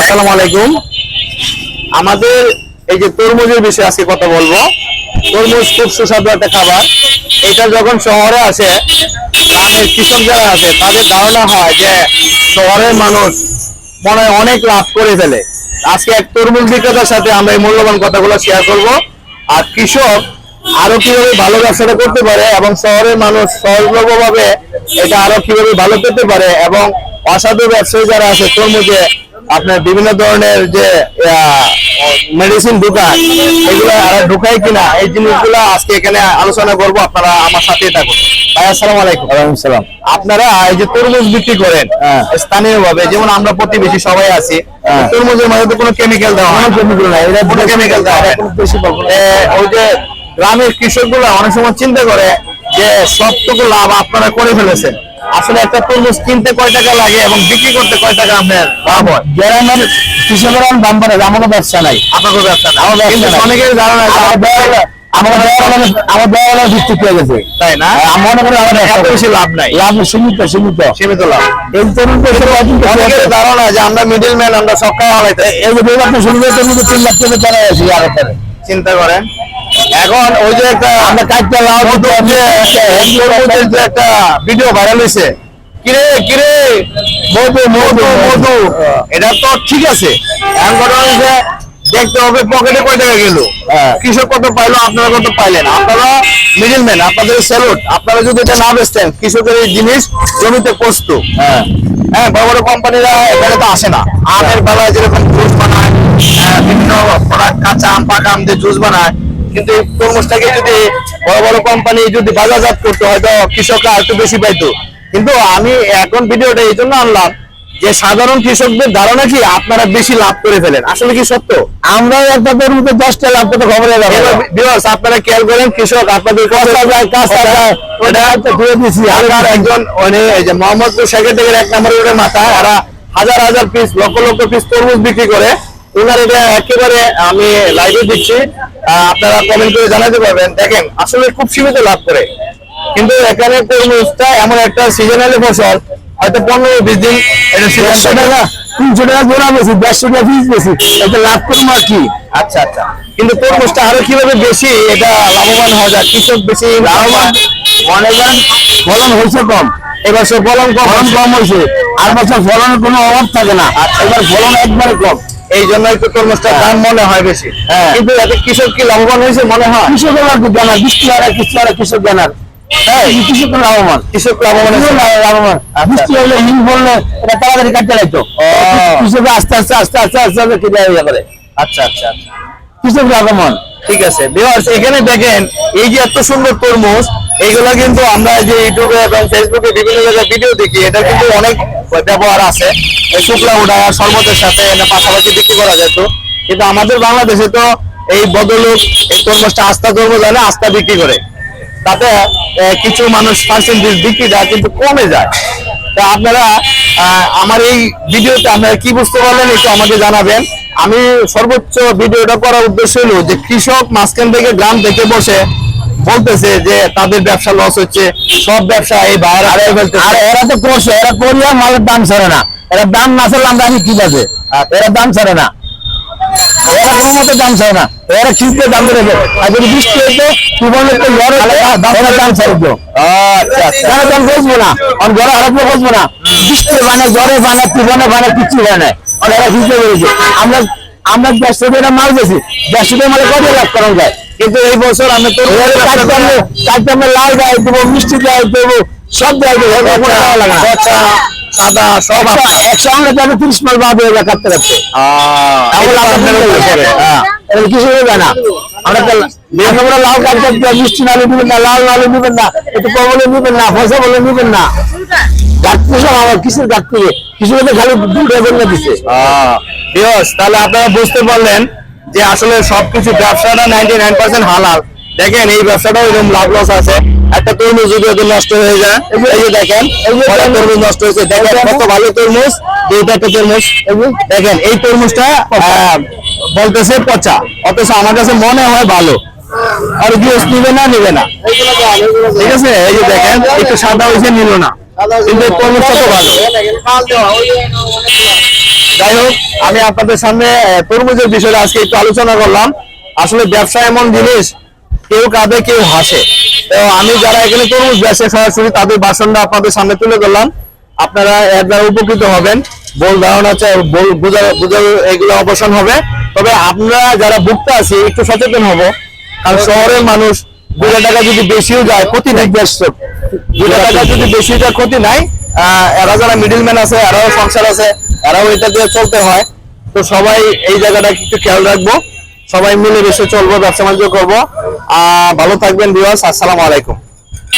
আসসালামু আমাদের এই যে তরমুজের বিষয়ে আজকে কথা বলব। তরমুজ খুব সুস্বাদু একটা খাবার। এটা যখন শহরে আসে, গ্রামের কৃষক যারা আছে, তাদের ধারণা হয় যে শহরের মানুষ মনে হয় অনেক লাভ করে ফেলে। আজকে এক তরমুজ বিক্রেতার সাথে আমরা এই মূল্যবান কথাগুলো শেয়ার করব। আর কৃষক আরও কীভাবে ভালো ব্যবসাটা করতে পারে এবং শহরের মানুষ সহজলভ্য ভাবে এটা আরও কীভাবে ভালো পেতে পারে এবং অসাধু ব্যবসায়ী যারা আছে তরমুজে আপনার বিভিন্ন ধরনের যে মেডিসিন দোকান এগুলো ঢুকায় কিনা এই জিনিসগুলো আজকে এখানে আলোচনা করব আপনারা আমার সাথে থাকুন। ভাই আসসালামু আলাইকুম। সালাম আপনারা এই যে তরমুজ বিক্রি করেন স্থানীয় ভাবে যেমন আমরা প্রতিবেশী সবাই আছি তরমুজের মধ্যে তো কোনো কেমিক্যাল দেওয়া হয় কেমিক্যাল নাই এটা কোনো কেমিক্যাল দেওয়া হয় ওই যে গ্রামের কৃষকগুলো অনেক সময় চিন্তা করে যে সবটুকু লাভ আপনারা করে ফেলেছেন। আসলে একটা তরমুজ কিনতে কয় টাকা লাগে এবং বিক্রি করতে কয় টাকা আপনার হয়? গ্রামের কৃষকের দাম বাড়ে ব্যবসা নাই। ব্যবসা নাই। আমার ব্যবসা অনেকের ধারণা আছে আমার আমার ব্যবহার ভিত্তি পেয়ে গেছে। তাই না? আমি মনে করি আমার বেশি লাভ নাই। লাভ সীমিত সীমিত। সীমিত লাভ। এই তরুণ অনেকের ধারণা যে আমরা মিডল ম্যান আমরা এই যে আপনি তিন লাখ টাকা চালাই আছি আর চিন্তা করেন। এখন ওই যে একটা আমরা যে একটা ভিডিও ভাইরাল হয়েছে কিরে কিরে? মধু মধু মধু এটা তো ঠিক আছে। এখন হচ্ছে দেখতে হবে পকেটে কয় টাকা গেল? কৃষক কত পাইলো আপনারা কত পাইলেন? আপনারা মিডিল ম্যান আপনাদের স্যালুট আপনারা যদি এটা না বেচতেন কৃষকের এই জিনিস জমিতে পোস্ত হ্যাঁ। হ্যাঁ বড় বড় কোম্পানিরা এখানে তো আসে না। আমের বেলায় যেরকম জুস বানায় হ্যাঁ, বিভিন্ন কাঁচা আম পাকা আম দিয়ে জুস বানায় কিন্তু এই তরমুজটাকে যদি বড় বড় কোম্পানি যদি বাজারজাত করতে হয়তো কৃষকরা একটু বেশি পাইতো। কিন্তু আমি এখন ভিডিওটা এই জন্য আনলাম যে সাধারণ কৃষকদের ধারণা কি আপনারা বেশি লাভ করে ফেলেন? আসলে কি সত্য? আমরা একটা তরমুজে দশটা লাভ করতে খবরে বিভার্স আপনারা খেয়াল করেন কৃষক আপনাদের একজন মোহাম্মদপুর শেখের এক নম্বর রোডের মাথা ওরা হাজার হাজার পিস লক্ষ লক্ষ পিস তরমুজ বিক্রি করে। ওনার এটা একেবারে আমি লাইভে দিচ্ছি। আপনারা কমেন্ট করে জানাতে পারবেন। দেখেন আসলে খুব সীমিত লাভ করে। কিন্তু এখানে তরমুজটা এমন একটা সিজনালি ফসল হয়তো পনেরো বিশ দিন এটা দেড়শো টাকা তিনশো টাকা জোড়া বেশি দেড়শো টাকা পিস বেশি। এটা লাভ করব আর কি। আচ্ছা আচ্ছা। কিন্তু তরমুজটা আরও কীভাবে বেশি এটা লাভবান হওয়া যায়। কৃষক বেশি লাভবান মনে করেন ফলন হয়েছে কম। এবার সে ফলন কম কম হয়েছে। আর বছর ফলনের কোনো অভাব থাকে না। এবার ফলন একবারে কম। এই জন্য একটু তরমুজটার দাম মনে হয় বেশি কিন্তু এতে কৃষক কি লাভবান হয়েছে মনে হয় কৃষকের কি জানার বৃষ্টি আর কৃষি আর কৃষক জানার হ্যাঁ কৃষক লাভবান কৃষক লাভবান? লাভবান বৃষ্টি হলে হিম পড়লে এটা তাড়াতাড়ি কাটতে লাগতো কৃষক আস্তে আস্তে আস্তে আস্তে আস্তে আস্তে কেটে ইয়ে করে আচ্ছা আচ্ছা আচ্ছা কৃষক লাভবান ঠিক আছে। ভিউয়ার্স এখানে দেখেন, এই যে এত সুন্দর তরমুজ, এইগুলা কিন্তু আমরা যে ইউটিউবে এবং ফেসবুকে বিভিন্ন জায়গায় ভিডিও দেখি, এটা কিন্তু অনেক ব্যবহার আছে। এই শুকলা উঠা শরবতের সাথে এটা পাশাপাশি বিক্রি করা যেত। কিন্তু আমাদের বাংলাদেশে তো এই বদলোক, এই তরমুজটা আস্থা তরমুজ হয় না আস্থা বিক্রি করে। তাতে কিছু মানুষ পার্সেন্টেজ বিক্রিটা কিন্তু কমে যায়। তা আপনারা আমার এই ভিডিওতে আপনারা কি বুঝতে পারলেন, একটু আমাকে জানাবেন। আমি সর্বোচ্চ ভিডিওটা করার উদ্দেশ্য হলো যে কৃষক মাঝখান থেকে গ্রাম থেকে বসে বলতেছে যে তাদের ব্যবসা লস হচ্ছে সব ব্যবসা এই বাইরে আর এরা তো করছে এরা করিয়া মালের দাম ছাড়ে না। এরা দাম না ছাড়লে আমরা আমি কি পাবে এরা দাম ছাড়ে না। এরা কোনো মতো দাম ছাড়ে না। এরা খিস্তে দাম ধরে আর যদি বৃষ্টি হইতো তুফানের তো ঝড় এরা দাম ছাড়ে আচ্ছা আচ্ছা। দাম বসবো না। আর বসবো না। বৃষ্টি হয় এরা খিস্তে বেরিয়েছে আমরা আমরা দেড়শো টাকা মাল বেশি দেড়শো টাকা মালে কত লাভ করা যায়? কিন্তু এই বছর আমি তো আমরা লাল গায়ে দেবো মিষ্টি গায়ে দেবো সব গায়ে দেবো। না। সাদা সব একশো আমরা যাবে তিরিশ মাল বাদ হয়ে যায় কাটতে কাটতে। তাহলে আপনার উপরে। পড়ে এটা কিছু হবে না। আমরা তো আমরা লাল কাটতে মিষ্টি নালে দিবেন না লাল নালে দিবেন না একটু কমলে দিবেন না ফসা বলে দিবেন না। তাহলে আপনারা বুঝতে পারলেন যে আসলে সবকিছু ব্যবসাটা নাইনটি নাইন পার্সেন্ট হালাল। দেখেন এই ব্যবসাটাও এরকম লাভ লস আছে। একটা তরমুজ যদি ওদের নষ্ট হয়ে যায় এই যে দেখেন তরমুজ নষ্ট হয়েছে। দেখেন কত ভালো তরমুজ দুইটা একটা তরমুজ। দেখেন এই তরমুজটা বলতেছে পচা। অথচ আমার কাছে মনে হয় ভালো। আর নিবে না নিবে না। ঠিক আছে? এই যে দেখেন একটু সাদা হয়েছে নিল না। যাই হোক, আমি আপনাদের সামনে তরমুজের বিষয়ে আজকে একটু আলোচনা করলাম। আসলে ব্যবসা এমন জিনিস, কেউ কাঁদে, কেউ হাসে। তো আমি যারা এখানে তরমুজ ব্যবসা সরাসরি তাদের বাসনটা আপনাদের সামনে তুলে ধরলাম। আপনারা এর দ্বারা উপকৃত হবেন। বল ধারণা এগুলো অবসান হবে। তবে আপনারা যারা ভুক্ত আছি, একটু সচেতন হব। কারণ শহরের মানুষ দুটা টাকা যদি বেশিও যায় ক্ষতি নাই দুটা টাকা যদি বেশি এটা ক্ষতি নাই এরা যারা মিডিল ম্যান আছে, এরাও সংসার আছে, এরাও এটা দিয়ে চলতে হয়। তো সবাই এই জায়গাটা একটু খেয়াল রাখব। সবাই মিলে বেশি চলবো, ব্যবসা বাণিজ্য করব। ভালো থাকবেন বিওয়াস আসসালামু আলাইকুম।